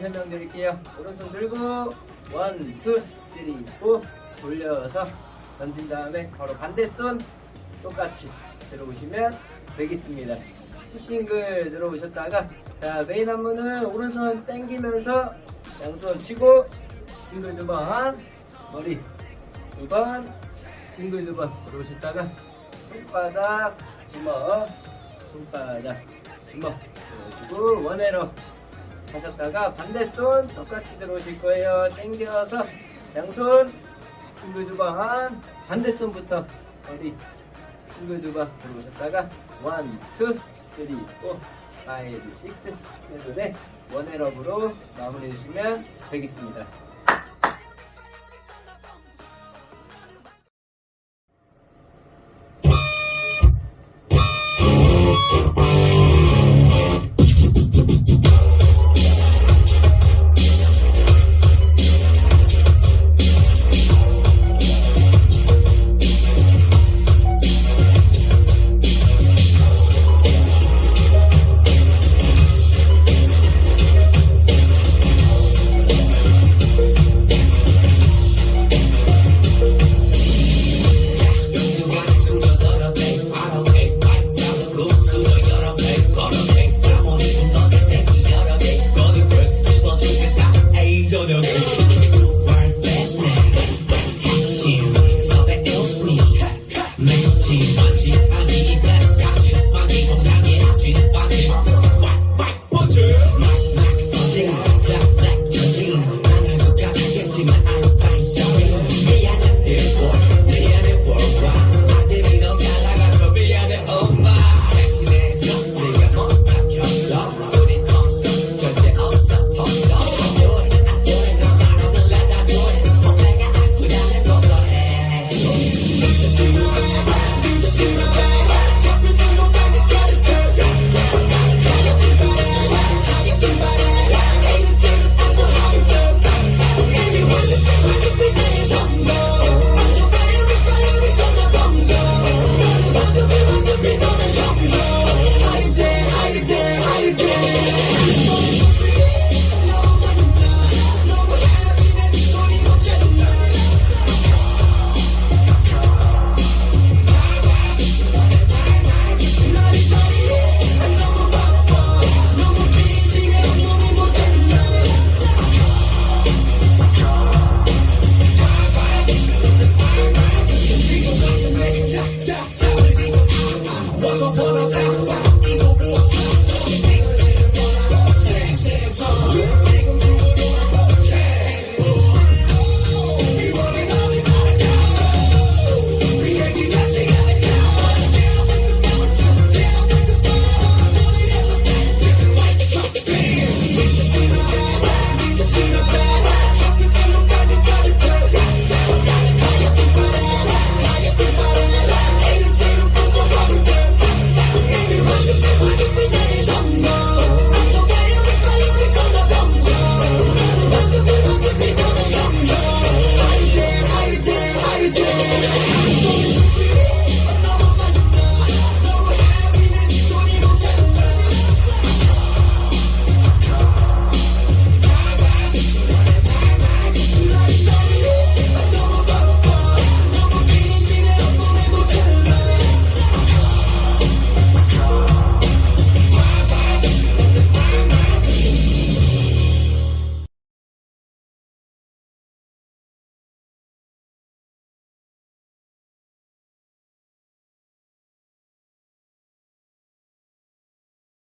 설명드릴게요. 오른손 들고 원, 투, 쓰리, 포 돌려서 던진 다음에 바로 반대손 똑같이 들어오시면 되겠습니다. 푸싱글 들어오셨다가 자 메인 안무는 오른손 당기면서 양손 치고 싱글 두 번 머리 두 번 싱글 두 번 들어오셨다가 손바닥 주먹 손바닥 주먹 들어오시고 원회로 하셨다가 반대손 똑같이 들어오실 거예요. 당겨서 양손 싱글 두번 반대손부터 머리 싱글 두번 들어오셨다가 원, 투, 쓰리, 포, 파이브, 식스, 세븐에 원앤업으로 마무리해 주시면 되겠습니다.